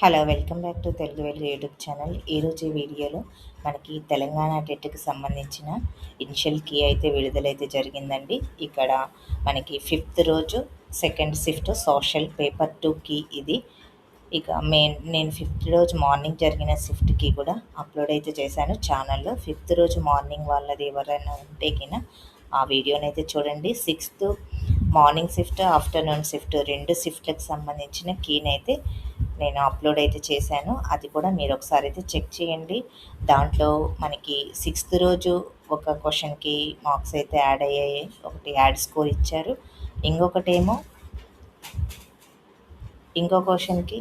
Hello welcome back to Telugu Velugu YouTube channel. ఈరోజు ఈ వీడియోలో మనకి తెలంగాణ టెట్కి సంబంధించిన ఇనిషియల్ కీ అయితే విడుదలైతే జరిగిందండి. ఇక్కడ మనకి ఫిఫ్త్ రోజు second shift social paper two key ఇది. ఇక మెయిన్ నేను ఫిఫ్త్ రోజు మార్నింగ్ జరిగిన షిఫ్ట్కి కూడా అప్లోడ్ అయితే చేశాను ఛానల్లో. ఫిఫ్త్ రోజు మార్నింగ్ వాళ్ళది ఎవరైనా ఉంటే కినా ఆ వీడియోని అయితే చూడండి. Sixth morning shift afternoon shift రెండు షిఫ్ట్లకు సంబంధించిన కీని అయితే నేను అప్లోడ్ అయితే చేశాను. అది కూడా మీరు ఒకసారి అయితే చెక్ చేయండి. దాంట్లో మనకి సిక్స్త్ రోజు ఒక క్వశ్చన్కి మార్క్స్ అయితే యాడ్ అయ్యాయి. ఒకటి యాడ్ స్కోర్ ఇచ్చారు. ఇంకొకటేమో ఇంకో క్వశ్చన్కి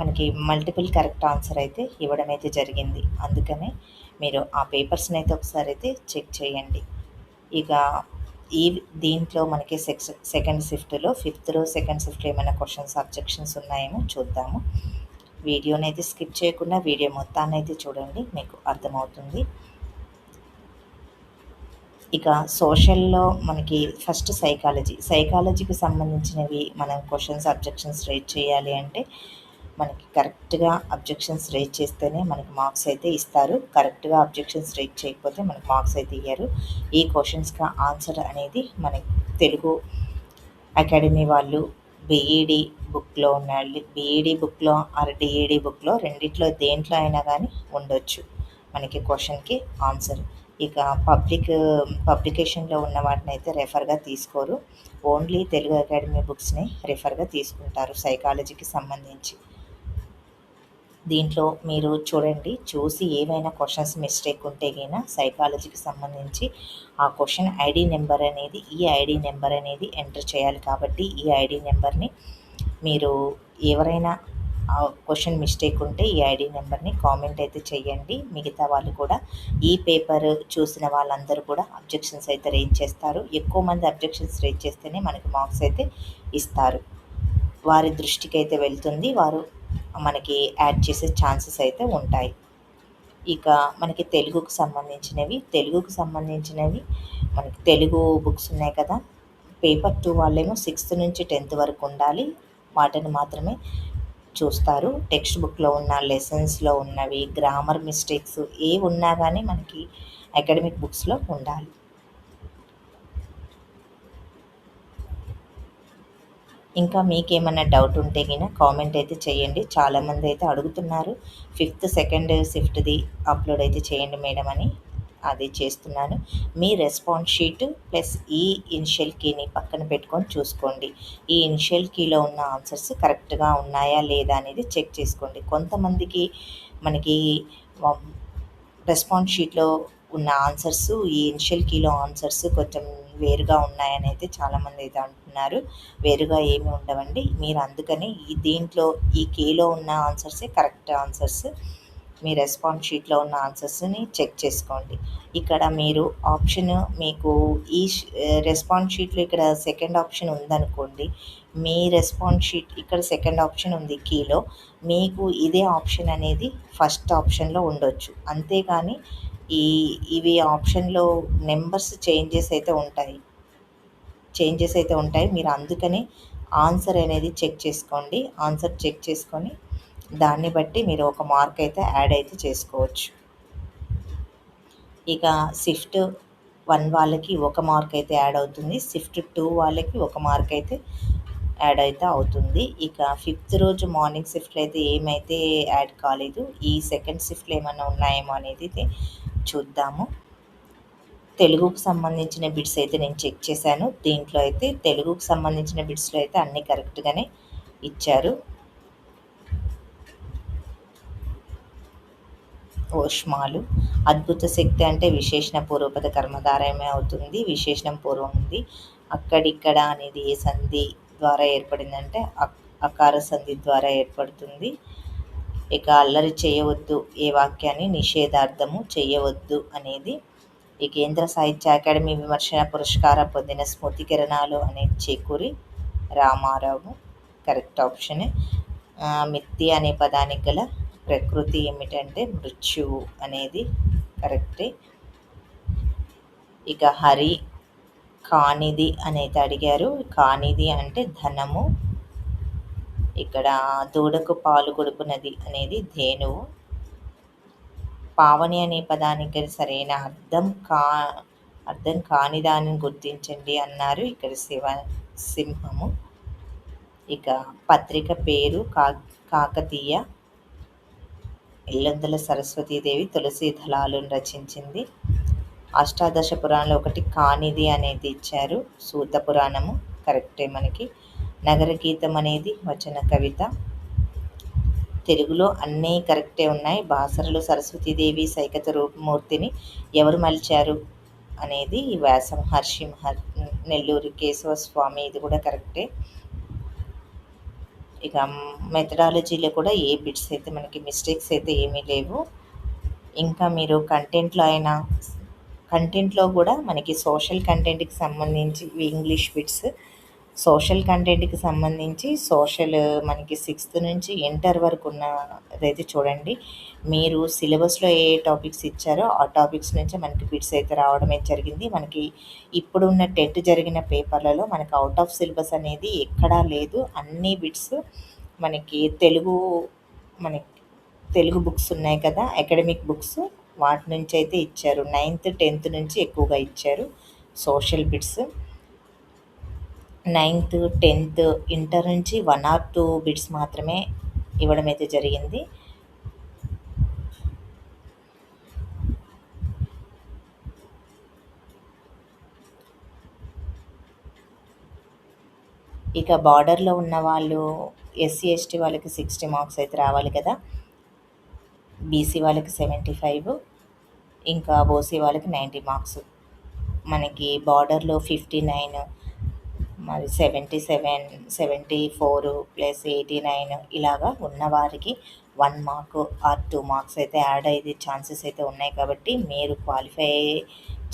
మనకి మల్టిపుల్ కరెక్ట్ ఆన్సర్ అయితే ఇవ్వడం అయితే జరిగింది. అందుకనే మీరు ఆ పేపర్స్ని అయితే ఒకసారి అయితే చెక్ చేయండి. ఇక ఈ దీంట్లో మనకి సెక్స్ సెకండ్ షిఫ్ట్లో ఫిఫ్త్ రో సెకండ్ షిఫ్ట్లో ఏమైనా క్వశ్చన్స్ అబ్జెక్షన్స్ ఉన్నాయేమో చూద్దాము. వీడియోని అయితే స్కిప్ చేయకుండా వీడియో మొత్తాన్ని అయితే చూడండి మీకు అర్థమవుతుంది. ఇక సోషల్లో మనకి ఫస్ట్ సైకాలజీ సైకాలజీకి సంబంధించినవి మనం క్వశ్చన్స్ అబ్జెక్షన్స్ రేట్ చేయాలి అంటే మనకి కరెక్ట్గా అబ్జెక్షన్స్ రేట్ చేస్తేనే మనకి మార్క్స్ అయితే ఇస్తారు. కరెక్ట్గా అబ్జెక్షన్స్ రేట్ చేయకపోతే మనకి మార్క్స్ అయితే ఇయ్యారు. ఈ క్వశ్చన్స్కి ఆన్సర్ అనేది మనకి తెలుగు అకాడమీ వాళ్ళు బీఈడి బుక్లో ఉన్న బీఈడి బుక్లో ఆర్ డిఈడి బుక్లో రెండిట్లో దేంట్లో అయినా కానీ ఉండొచ్చు మనకి క్వశ్చన్కి ఆన్సర్. ఇక పబ్లిక్ పబ్లికేషన్లో ఉన్న వాటిని అయితే రెఫర్గా తీసుకోరు. ఓన్లీ తెలుగు అకాడమీ బుక్స్ని రెఫర్గా తీసుకుంటారు సైకాలజీకి సంబంధించి. దీంట్లో మీరు చూడండి చూసి ఏవైనా క్వశ్చన్స్ మిస్టేక్ ఉంటే కైనా సైకాలజీకి సంబంధించి ఆ క్వశ్చన్ ఐడి నెంబర్ అనేది ఈ ఐడి నెంబర్ అనేది ఎంటర్ చేయాలి కాబట్టి ఈ ఐడి నెంబర్ని మీరు ఎవరైనా క్వశ్చన్ మిస్టేక్ ఉంటే ఈ ఐడి నెంబర్ని కామెంట్ అయితే చేయండి. మిగతా వాళ్ళు కూడా ఈ పేపర్ చూసిన వాళ్ళందరూ కూడా అబ్జెక్షన్స్ అయితే రేజ్ చేస్తారు. ఎక్కువ మంది అబ్జెక్షన్స్ రేజ్ చేస్తేనే మనకి మార్క్స్ అయితే ఇస్తారు. వారి దృష్టికి అయితే వెళ్తుంది. వారు మనకి యాడ్ చేసే ఛాన్సెస్ అయితే ఉంటాయి. ఇక మనకి తెలుగుకు సంబంధించినవి తెలుగుకు సంబంధించినవి మనకి తెలుగు బుక్స్ ఉన్నాయి కదా. పేపర్ టూ వాళ్ళేమో సిక్స్త్ నుంచి టెన్త్ వరకు ఉండాలి. వాటిని మాత్రమే చూస్తారు. టెక్స్ట్ బుక్లో ఉన్న లెసన్స్లో ఉన్నవి గ్రామర్ మిస్టేక్స్ ఏ ఉన్నా కానీ మనకి అకాడమిక్ బుక్స్లో ఉండాలి. ఇంకా మీకేమైనా డౌట్ ఉంటే కినా కామెంట్ అయితే చేయండి. చాలామంది అయితే అడుగుతున్నారు. ఫిఫ్త్ సెకండ్ షిఫ్ట్ది అప్లోడ్ అయితే చేయండి మేడం అని. అది చేస్తున్నాను. మీ రెస్పాన్స్ షీట్ ప్లస్ ఈ ఇనిషియల్ కీని పక్కన పెట్టుకొని చూసుకోండి. ఈ ఇనిషియల్ కీలో ఉన్న ఆన్సర్స్ కరెక్ట్గా ఉన్నాయా లేదా అనేది చెక్ చేసుకోండి. కొంతమందికి మనకి um, రెస్పాన్స్ షీట్లో ఉన్న ఆన్సర్స్ ఈ ఇనిషియల్ కీలో ఆన్సర్స్ కొంచెం వేరుగా ఉన్నాయని అయితే చాలామంది అయితే అంటున్నారు. వేరుగా ఏమి ఉండవండి. మీరు అందుకని ఈ దీంట్లో ఈ కీలో ఉన్న ఆన్సర్సే కరెక్ట్ ఆన్సర్స్ మీ రెస్పాన్స్ షీట్లో ఉన్న ఆన్సర్స్ని చెక్ చేసుకోండి. ఇక్కడ మీరు ఆప్షన్ మీకు ఈ రెస్పాన్స్ షీట్లో ఇక్కడ సెకండ్ ఆప్షన్ ఉందనుకోండి. మీ రెస్పాన్స్ షీట్ ఇక్కడ సెకండ్ ఆప్షన్ ఉంది కీలో. మీకు ఇదే ఆప్షన్ అనేది ఫస్ట్ ఆప్షన్లో ఉండొచ్చు. అంతేగాని ఈ ఇవి ఆప్షన్లో నెంబర్స్ చేంజెస్ అయితే ఉంటాయి. చేంజెస్ అయితే ఉంటాయి. మీరు అందుకని ఆన్సర్ అనేది చెక్ చేసుకోండి. ఆన్సర్ చెక్ చేసుకొని దాన్ని బట్టి మీరు ఒక మార్క్ అయితే యాడ్ అయితే చేసుకోవచ్చు. ఇక షిఫ్ట్ వన్ వాళ్ళకి ఒక మార్క్ అయితే యాడ్ అవుతుంది. షిఫ్ట్ టూ వాళ్ళకి ఒక మార్క్ అయితే యాడ్ అయితే అవుతుంది. ఇక ఫిఫ్త్ రోజు మార్నింగ్ షిఫ్ట్లో అయితే ఏమైతే యాడ్ కాలేదు ఈ సెకండ్ షిఫ్ట్లో ఏమైనా ఉన్నాయేమో అనేది చూద్దాము. తెలుగుకు సంబంధించిన బిట్స్ అయితే నేను చెక్ చేశాను. దీంట్లో అయితే తెలుగుకు సంబంధించిన బిట్స్లో అయితే అన్నీ కరెక్ట్గానే ఇచ్చారు. ఓష్మాలు అద్భుత శక్తి అంటే విశేషణ పూర్వపద కర్మధారయమే అవుతుంది. విశేషణం పూర్వం ఉంది. అక్కడిక్కడ అనేది ఏ సంధి ద్వారా ఏర్పడిందంటే అకార సంధి ద్వారా ఏర్పడుతుంది. ఇక అల్లరి చేయవద్దు ఏ వాక్యాన్ని నిషేధార్థము చేయవద్దు అనేది ఈ కేంద్ర సాహిత్య అకాడమీ విమర్శన పురస్కారం పొందిన స్మృతి కిరణాలు అనే చేకూరి రామారావు కరెక్ట్ ఆప్షనే. మిత్తి అనే పదానికి గల ప్రకృతి ఏమిటంటే మృత్యువు అనేది కరెక్టే. ఇక హరి కానిది అనేది అడిగారు. కానిది అంటే ధనము ఇక్కడ దూడకు పాలు కొడుకున్నది అనేది ధేనువు. పావని అనే పదానికి సరైన అర్థం కా అర్థం కాని దానిని గుర్తించండి అన్నారు ఇక్కడ శివ సింహము. ఇక పత్రిక పేరు కా కాకతీయ. ఇల్లందుల సరస్వతీదేవి తులసి దళాలను రచించింది. అష్టాదశ పురాణంలో ఒకటి కానిది అనేది ఇచ్చారు. సూత పురాణము కరెక్టే మనకి. నగర గీతం అనేది వచన కవిత. తెలుగులో అన్నీ కరెక్టే ఉన్నాయి. బాసరలో సరస్వతీదేవి సైకత రూపమూర్తిని ఎవరు మలిచారు అనేది వ్యాసం హర్షి నెల్లూరు కేశవ స్వామి ఇది కూడా కరెక్టే. ఇక మెథడాలజీలో కూడా ఏ బిట్స్ అయితే మనకి మిస్టేక్స్ అయితే ఏమీ లేవు. ఇంకా మీరు కంటెంట్లో అయినా కంటెంట్లో కూడా మనకి సోషల్ కంటెంట్కి సంబంధించి ఇంగ్లీష్ బిట్స్ సోషల్ కంటెంట్కి సంబంధించి సోషల్ మనకి సిక్స్త్ నుంచి ఇంటర్ వరకు ఉన్నదైతే చూడండి. మీరు సిలబస్లో ఏ టాపిక్స్ ఇచ్చారో ఆ టాపిక్స్ నుంచి మనకి బిట్స్ అయితే రావడమే జరిగింది. మనకి ఇప్పుడున్న టెట్ జరిగిన పేపర్లలో మనకి అవుట్ ఆఫ్ సిలబస్ అనేది ఎక్కడా లేదు. అన్ని బిట్స్ మనకి తెలుగు మనకి తెలుగు బుక్స్ ఉన్నాయి కదా అకాడమిక్ బుక్స్ వాటి నుంచి అయితే ఇచ్చారు. నైన్త్ టెన్త్ నుంచి ఎక్కువగా ఇచ్చారు social bits. Ninth tenth inter నుంచి వన్ ఆర్ టూ బిట్స్ మాత్రమే ఇవ్వడం అయితే జరిగింది. ఇక బార్డర్లో ఉన్న వాళ్ళు ఎస్సీ ఎస్టీ వాళ్ళకి సిక్స్టీ మార్క్స్ అయితే రావాలి కదా. బీసీ వాళ్ళకి సెవెంటీ ఫైవ్ ఇంకా ఓసీ వాళ్ళకి నైంటీ మార్క్స్. మనకి బార్డర్లో ఫిఫ్టీ నైన్ మరి seventy seven seventy four plus eighty nine ఇలాగా ఉన్నవారికి one mark or two marks అయితే యాడ్ అయ్యే ఛాన్సెస్ అయితే ఉన్నాయి కాబట్టి మీరు క్వాలిఫై అయ్యే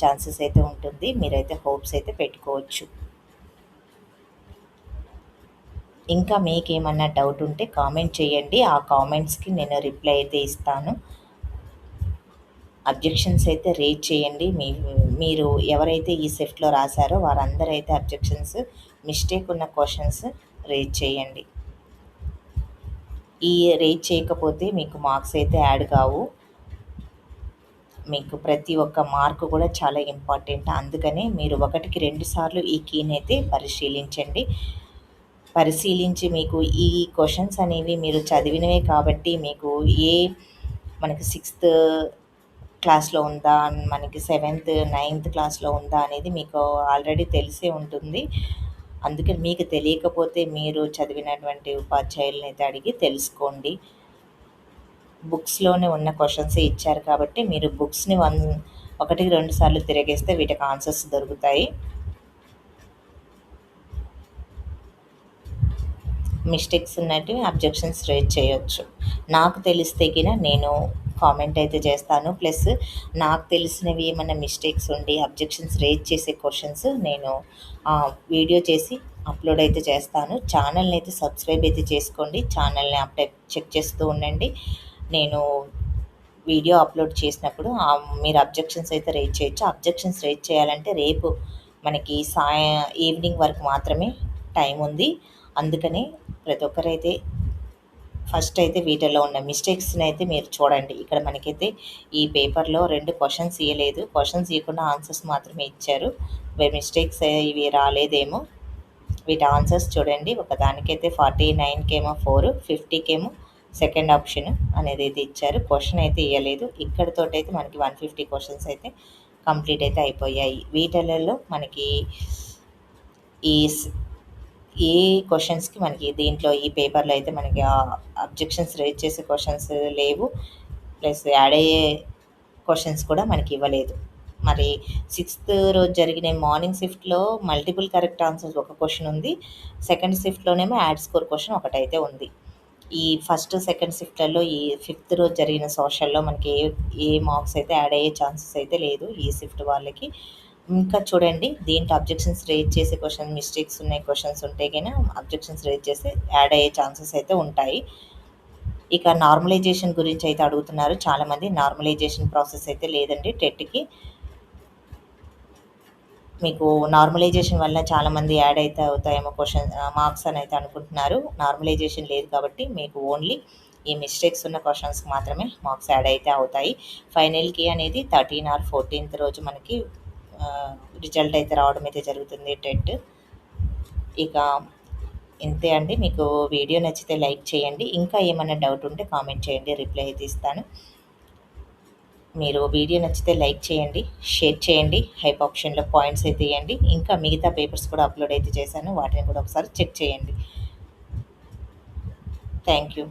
ఛాన్సెస్ అయితే ఉంటుంది. మీరైతే హోప్స్ అయితే పెట్టుకోవచ్చు. ఇంకా మీకు ఏమన్నా డౌట్ ఉంటే కామెంట్ చేయండి. ఆ కామెంట్స్కి నేను రిప్లై అయితే ఇస్తాను. అబ్జెక్షన్స్ అయితే రేజ్ చేయండి. మీ మీరు ఎవరైతే ఈ సెఫ్ట్లో రాశారో వారందరూ అయితే అబ్జెక్షన్స్ మిస్టేక్ ఉన్న క్వశ్చన్స్ రేజ్ చేయండి. ఈ రేజ్ చేయకపోతే మీకు మార్క్స్ అయితే యాడ్ కావు. మీకు ప్రతి ఒక్క మార్కు కూడా చాలా ఇంపార్టెంట్. అందుకనే మీరు ఒకటికి రెండు సార్లు ఈ కీని అయితే పరిశీలించండి. పరిశీలించి మీకు ఈ క్వశ్చన్స్ అనేవి మీరు చదివినవే కాబట్టి మీకు ఏ మనకి సిక్స్త్ క్లాస్లో ఉందా? మనకి సెవెంత్ నైన్త్ క్లాస్లో ఉందా అనేది మీకు ఆల్రెడీ తెలిసే ఉంటుంది. అందుకని మీకు తెలియకపోతే మీరు చదివినటువంటి ఉపాధ్యాయులను అయితే అడిగి తెలుసుకోండి. బుక్స్లోనే ఉన్న క్వశ్చన్స్ ఇచ్చారు కాబట్టి మీరు బుక్స్ని వన్ ఒకటికి రెండు సార్లు తిరిగేస్తే వీటికి ఆన్సర్స్ దొరుకుతాయి. మిస్టేక్స్ ఉన్నట్టు అబ్జెక్షన్స్ రేజ్ చేయొచ్చు. నాకు తెలిస్తే కినా నేను కామెంట్ అయితే చేస్తాను. ప్లస్ నాకు తెలిసినవి ఏమైనా మిస్టేక్స్ ఉండి అబ్జెక్షన్స్ రేజ్ చేసే క్వశ్చన్స్ నేను వీడియో చేసి అప్లోడ్ అయితే చేస్తాను. ఛానల్ని అయితే సబ్స్క్రైబ్ అయితే చేసుకోండి. ఛానల్ని అప్డేట్ చెక్ చేస్తూ ఉండండి. నేను వీడియో అప్లోడ్ చేసినప్పుడు మీరు అబ్జెక్షన్స్ అయితే రేజ్ చేయొచ్చు. అబ్జెక్షన్స్ రేజ్ చేయాలంటే రేపు మనకి సాయ ఈవినింగ్ వరకు మాత్రమే టైం ఉంది. అందుకని ప్రతి ఒక్కరైతే ఫస్ట్ అయితే వీటిల్లో ఉన్న మిస్టేక్స్ని అయితే మీరు చూడండి. ఇక్కడ మనకైతే ఈ పేపర్లో రెండు క్వశ్చన్స్ ఇవ్వలేదు క్వశ్చన్స్ ఇవ్వకుండా ఆన్సర్స్ మాత్రమే ఇచ్చారు. మిస్టేక్స్ ఇవి రాలేదేమో. వీటి ఆన్సర్స్ చూడండి. ఒక దానికైతే ఫార్టీ నైన్కేమో ఫోర్ ఫిఫ్టీకేమో సెకండ్ ఆప్షన్ అనేది అయితే ఇచ్చారు. క్వశ్చన్ అయితే ఇవ్వలేదు ఇక్కడితోటైతే మనకి వన్ ఫిఫ్టీ క్వశ్చన్స్ అయితే కంప్లీట్ అయితే అయిపోయాయి. వీటిలలో మనకి ఈ ఏ క్వశ్చన్స్కి మనకి దీంట్లో ఈ పేపర్లో అయితే మనకి అబ్జెక్షన్స్ రేజ్ చేసే క్వశ్చన్స్ లేవు. ప్లస్ యాడ్ అయ్యే క్వశ్చన్స్ కూడా మనకి ఇవ్వలేదు. మరి సిక్స్త్ రోజు జరిగిన మార్నింగ్ షిఫ్ట్లో మల్టిపుల్ కరెక్ట్ ఆన్సర్స్ ఒక క్వశ్చన్ ఉంది. సెకండ్ షిఫ్ట్లోనేమో యాడ్ స్కోర్ క్వశ్చన్ ఒకటైతే ఉంది. ఈ ఫస్ట్ సెకండ్ షిఫ్ట్లలో ఈ ఫిఫ్త్ రోజు జరిగిన సోషల్లో మనకి ఏ ఏ మార్క్స్ అయితే యాడ్ అయ్యే ఛాన్సెస్ అయితే లేదు ఈ షిఫ్ట్ వాళ్ళకి. ఇంకా చూడండి దీంట్లో అబ్జెక్షన్స్ రేజ్ చేసే క్వశ్చన్ మిస్టేక్స్ ఉన్నాయి క్వశ్చన్స్ ఉంటే కానీ అబ్జెక్షన్స్ రేజ్ చేసి యాడ్ అయ్యే ఛాన్సెస్ అయితే ఉంటాయి. ఇక నార్మలైజేషన్ గురించి అయితే అడుగుతున్నారు. చాలామంది నార్మలైజేషన్ ప్రాసెస్ అయితే లేదండి టెట్కి మీకు నార్మలైజేషన్ వల్ల చాలామంది యాడ్ అయితే అవుతాయేమో క్వశ్చన్ మార్క్స్ అని అయితే అనుకుంటున్నారు. నార్మలైజేషన్ లేదు కాబట్టి మీకు ఓన్లీ ఈ మిస్టేక్స్ ఉన్న క్వశ్చన్స్కి మాత్రమే మార్క్స్ యాడ్ అయితే అవుతాయి. ఫైనల్కి అనేది థర్టీన్ ఆర్ ఫోర్టీన్త్ రోజు మనకి రిజల్ట్ అయితే రావడం అయితే జరుగుతుంది టెట్. ఇక ఇంతే అండి. మీకు వీడియో నచ్చితే లైక్ చేయండి. ఇంకా ఏమైనా డౌట్ ఉంటే కామెంట్ చేయండి. రిప్లై అయితే ఇస్తాను. మీరు వీడియో నచ్చితే లైక్ చేయండి షేర్ చేయండి హైప్ ఆప్షన్లో పాయింట్స్ అయితే ఇవ్వండి. ఇంకా మిగతా పేపర్స్ కూడా అప్లోడ్ అయితే చేశాను. వాటిని కూడా ఒకసారి చెక్ చేయండి. Thank you.